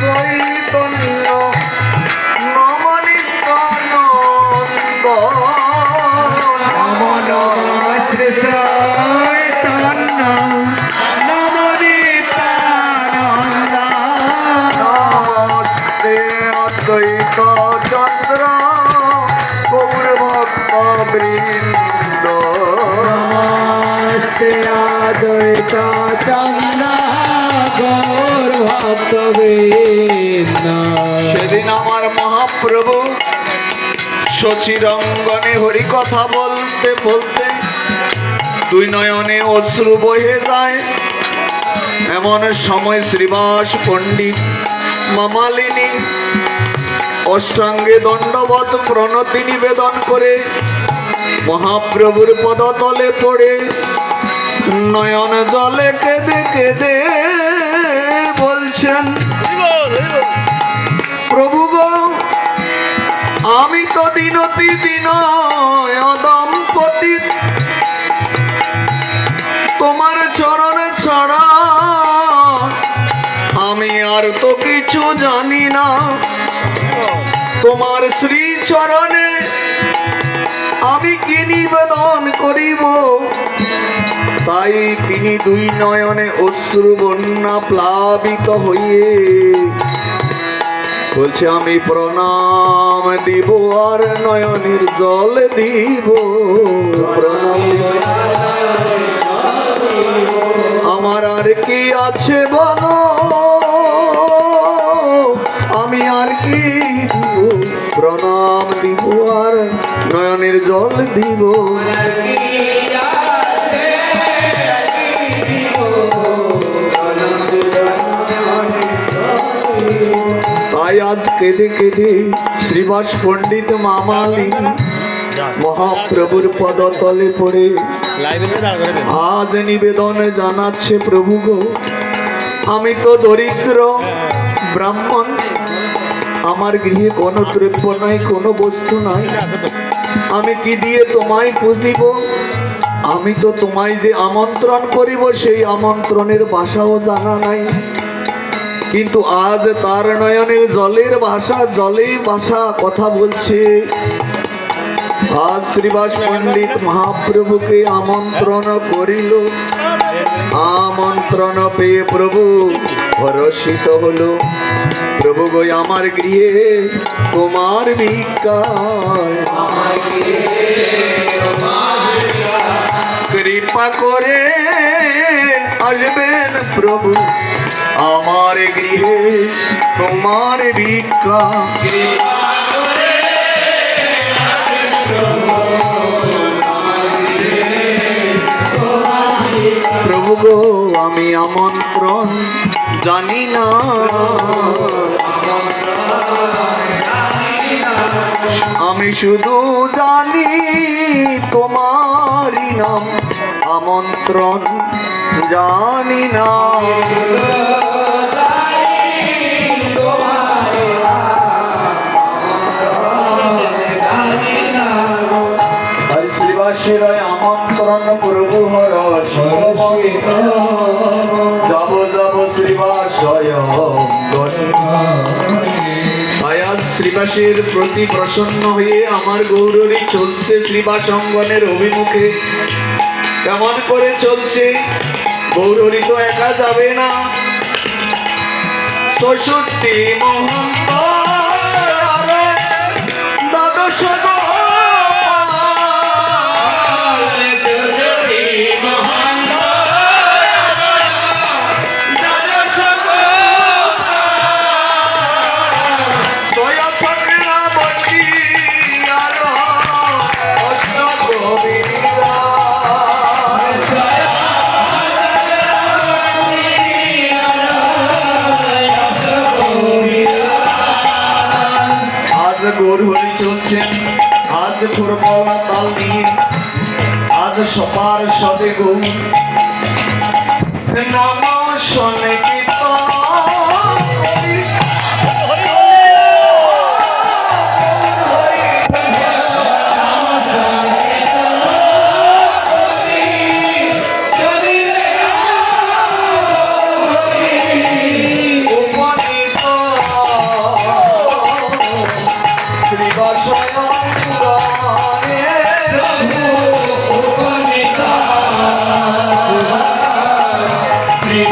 বৃন্দ। নমস্তে গৌর ভক্তবৃন্দ সেদিন আমার মহাপ্রভু সচিরঙ্গনে হরি কথা বলতে বলতে দুই নয়নে অশ্রু বহে যায়। এমন সময় শ্রীবাস পণ্ডিত মামালিনী অষ্টাঙ্গে দণ্ডবত প্রণতি নিবেদন করে মহাপ্রভুর পদতলে পড়ে নয়ন জলে কেঁদে কেঁদে তোমার চরণে ছাড়া আমি আর তোমার শ্রী চরণে আমি কি নিবেদন করিব? তাই তিনি দুই নয়নে অশ্রু বন্যা প্লাবিত হইয়ে বলছে, আমি প্রণাম দিব আর নয়নের জল দিব। প্রণাম আমার আর কি আছে বলো? আমি আর কি দিব? প্রণাম দিব আর নয়নের জল দিব। তাই আজ কেঁদে কেঁদে শ্রীবাস পণ্ডিত মামালিনী মহাপ্রভুর পদতলে পড়ে। আজ নিবেদন জানাচ্ছে প্রভু গো, আমি তো দরিদ্র ব্রাহ্মণ, আমার গৃহে কোনো দ্রব্য নাই, কোনো বস্তু নাই। আমি কি দিয়ে তোমায় পুজিব? আমি তো তোমায় যে আমন্ত্রণ করিব, সেই আমন্ত্রণের বাসাও জানা নাই। কিন্তু আজ তার নয়নের জলের ভাষা জলেই ভাষা কথা বলছে। আজ শ্রীবাস পণ্ডিত মহাপ্রভুকে আমন্ত্রণ করিল। আমন্ত্রণ পেয়ে প্রভু হরষিত হলো। প্রভু গো, আমার গৃহে তোমার ভিক্ষায়। কৃপা করে আসবেন প্রভু। আমার গৃহে তোমার ভিক্ষা প্রভু গো, আমি আমন্ত্রণ জানি না। আমি শুধু জানি তোমারই নাম। আমন্ত্রণ জানি না। তাই শ্রীবাসের আমন্ত্রণ প্রভু হর যাব যাব শ্রীবাসয় আজ শ্রীবাসের প্রতি প্রসন্ন হয়ে আমার গৌরী চলছে শ্রীবাস অঙ্গনের অভিমুখে। কেমন করে চলছে? গৌরী তো একা যাবে না। ষষ্ঠী মহন্ত দ্বাদশ আজ গৌর হয়ে চলছেন আজ ফুরবলা তাল নিয়ে আজ সপার সদে গৌর। নাম শোনে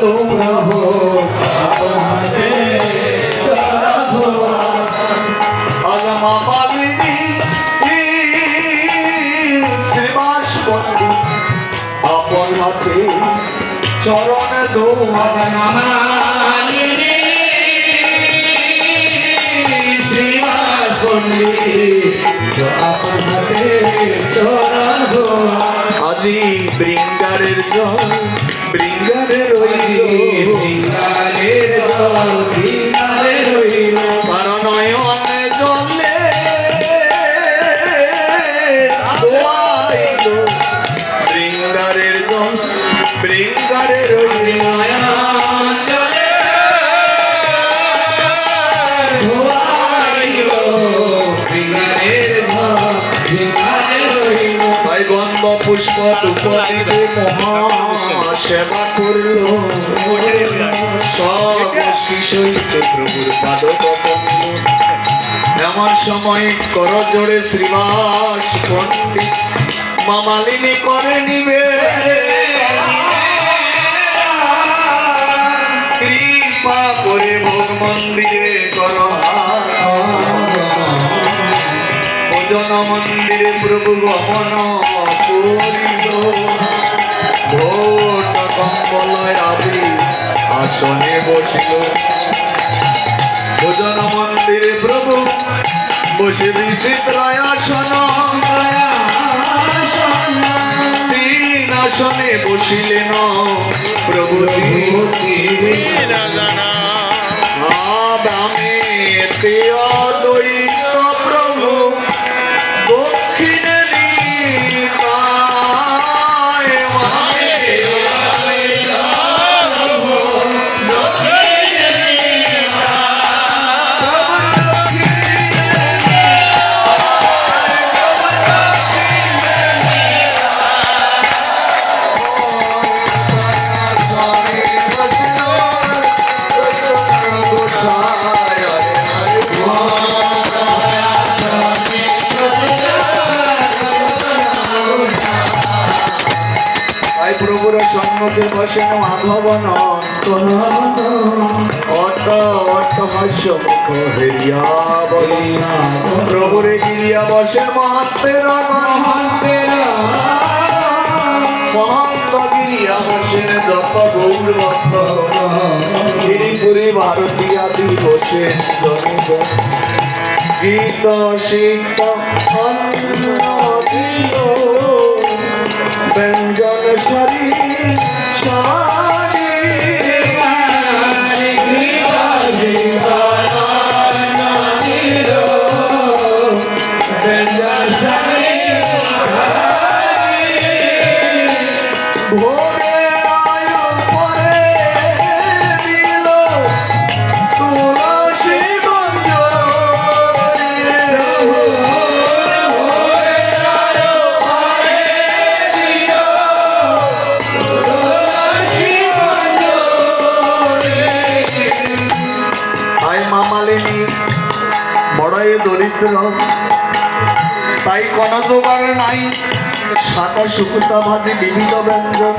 চরণে দৌড়াব বৃঙ্গারের জল বৃঙ্গারে রইল নয়নে জলে দোয়াইল বৃঙ্গারের জল বৃঙ্গারে রইল তাই গন্ধ পুষ্প সহিত প্রভুর পাদ এমন সময় কর জোড়ে শ্রীবাস পণ্ডিত। মামালিনী করে নিবে কৃপা করে ভোগ মন্দিরে কর। ভোজন মন্দিরে প্রভু গমন করিল ভোট কম্বলয় আসনে বসিল। ভোজন মন্দিরে প্রভু বসে বিচিত্র আসন। তিন আসনে বসিলেন প্রভু আদামে প্রভুর সম্মুখে বসেন মাধব নন্ত অট অট হাস্য মুখ হেরিয়া বলি। প্রভুরে গিরিয়া বসেন মহাত্মের গিরিয়া যত গৌর ভক্ত। গিরিপুরী ভারতী আদি বসেন জনিত গীত ব্যঞ্জন সারি দরিদ্র তাই কোন জোগাড় নাই শুকুতা ভাজি বিবিধ ব্যঞ্জন।